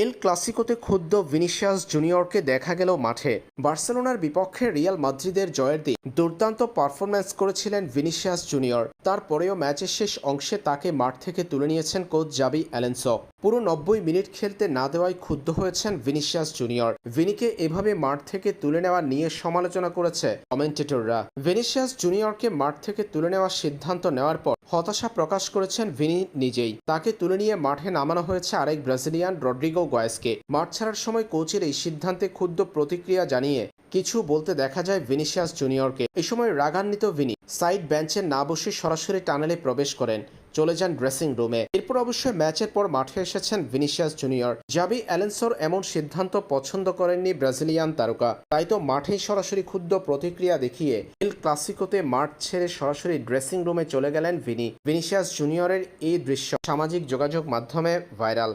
এল ক্লাসিকোতে ক্ষুব্ধ ভিনিসিয়াস জুনিয়রকে দেখা গেল মাঠে। বার্সেলোনার বিপক্ষে রিয়াল মাদ্রিদের জয়ের দিন দুর্দান্ত পারফরম্যান্স করেছিলেন ভিনিসিয়াস জুনিয়র। তারপরেও ম্যাচের শেষ অংশে তাকে মাঠ থেকে তুলে নিয়েছেন কোচ জাবি অ্যালেন্সো। পুরো নব্বই মিনিট খেলতে না দেওয়ায় ক্ষুব্ধ হয়েছেন ভিনিসিয়াস জুনিয়র। ভিনিকে এভাবে মাঠ থেকে তুলে নেওয়া নিয়ে সমালোচনা করেছে কমেন্টেটররা। ভিনিসিয়াস জুনিয়রকে মাঠ থেকে তুলে নেওয়ার সিদ্ধান্ত নেওয়ার পর হতাশা প্রকাশ করেছেন ভিনি নিজেই। তাকে তুলে নিয়ে মাঠে নামানো হয়েছে আরেক ব্রাজিলিয়ান রড্রিগো গয়েসকে মাঠ ছাড়ার সময় কোচের এই সিদ্ধান্তে ক্ষুদ্র প্রতিক্রিয়া জানিয়ে কিছু বলতে দেখা যায় ভিনিসিয়াস জুনিয়রকে। এই সময় রাগান্বিত ভিনি সাইড বেঞ্চে না বসে সরাসরি টানেলে প্রবেশ করেন। চলে যান ড্রেসিং রুমে। এরপর অবশ্যই ম্যাচের পর মাঠে এসেছেন ভিনিসিয়াস জুনিয়র। জাবি অ্যালেন্সোর এমন সিদ্ধান্ত পছন্দ করেননি ব্রাজিলিয়ান তারকা। তাই তো মাঠেই সরাসরি ক্ষুদ্র প্রতিক্রিয়া দেখিয়ে এল ক্লাসিকোতে মাঠ ছেড়ে সরাসরি ড্রেসিং রুমে চলে গেলেন ভিনি। ভিনিসিয়াস জুনিয়রের এই দৃশ্য সামাজিক যোগাযোগ মাধ্যমে ভাইরাল।